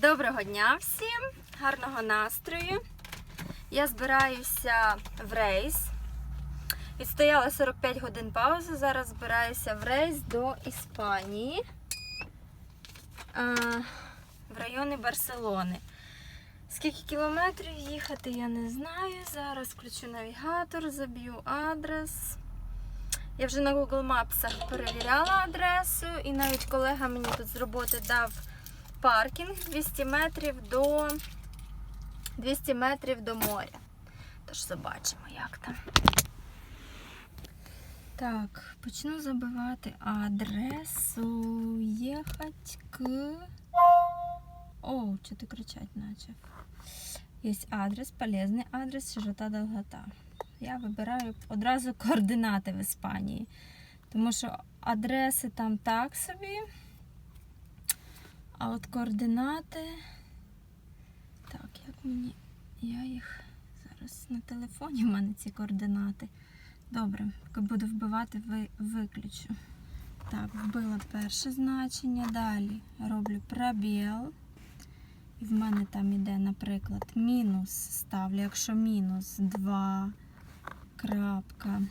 Доброго дня всім, гарного настрою. Я збираюся в рейс. Відстояла 45 годин паузи. Зараз збираюся в рейс до Іспанії в районі Барселони. Скільки кілометрів їхати, я не знаю. Зараз включу навігатор, заб'ю адрес. Я вже на Google Maps перевіряла адресу, і навіть колега мені тут з роботи дав паркінг 200 метрів до 200 метрів до моря. Тож побачимо, як там. Так, почну забивати адресу. Їхать к. О, що ти кричать наче. Є адрес, полезний адрес, широта долгота. Я вибираю одразу координати в Іспанії. Тому що адреси там так собі. А от координати. Так, як мені. Я їх зараз на телефоні в мене ці координати. Добре, буду вбивати, ви, виключу. Так, вбила перше значення. Далі роблю пробіл. І в мене там іде, наприклад, мінус ставлю, якщо мінус 2 крапка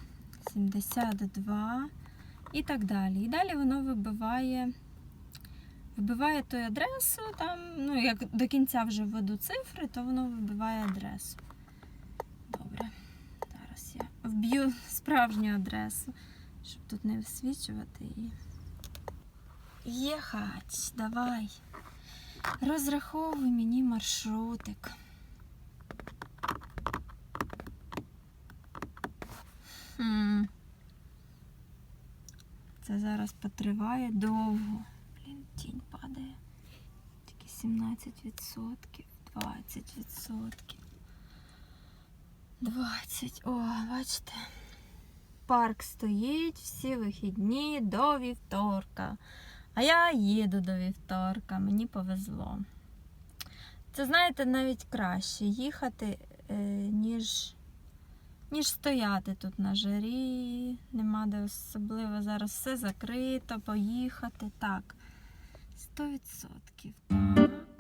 72 і так далі. І далі воно вибиває вибиває ту адресу, там, ну, як до кінця вже введу цифри, то воно вибиває адресу. Добре. Зараз я вб'ю справжню адресу, щоб тут не висвічувати її. Їхать, давай. Розраховуй мені маршрутик. Хм. Це зараз потриває довго. Блін, тінь падає. Тільки 17%, 20%. 20. О, бачите. Парк стоїть всі вихідні до вівторка. А я їду до вівторка, мені повезло. Це, знаєте, навіть краще їхати, е, ніж, ніж стояти тут на жарі. Нема де особливо зараз все закрито, поїхати. Так. 100%. Так.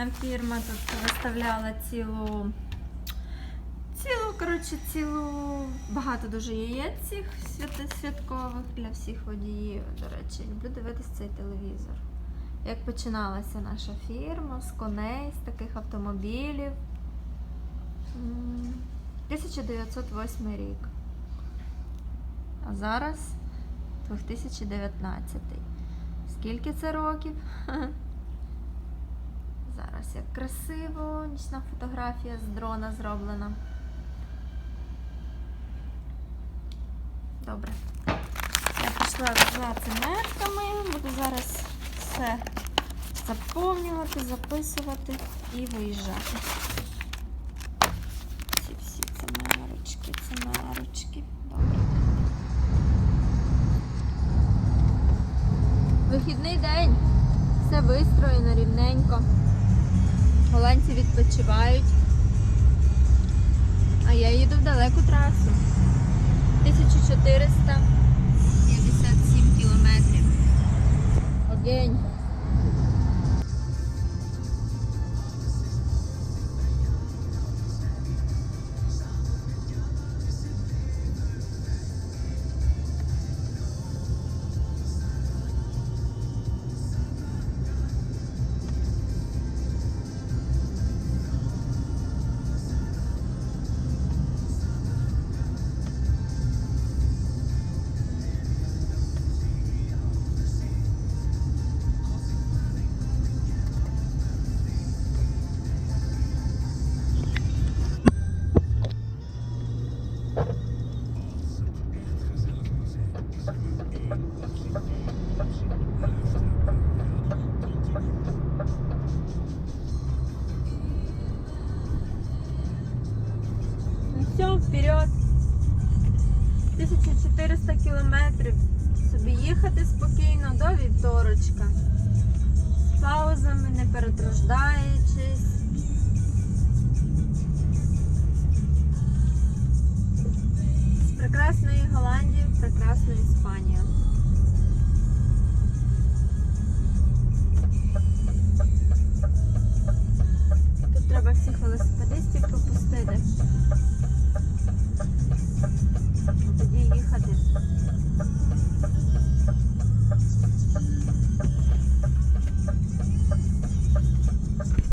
Нам фірма тут виставляла цілу. Цілу, коротше, цілу багато дуже яєць цих святкових для всіх водіїв. До речі, люблю дивитися цей телевізор. Як починалася наша фірма з коней, з таких автомобілів. 1908 рік. А зараз 2019. Скільки це років? Зараз красиво, нічна фотографія з дрона зроблена. Добре. Я пішла за цимерками, буду зараз все заповнювати, записувати і виїжджати. Ці всі цимерочки, цимерочки. Добре. Вихідний день. Все вистроєно рівненько. Голландці відпочивають. А я їду в далеку трасу. 1457 кілометрів. Огень. Їхати спокійно до вівторочка. З паузами, не перетруждаючись. З прекрасної Голландії в прекрасну Іспанію. Тут треба всіх велосипедистів пропустити.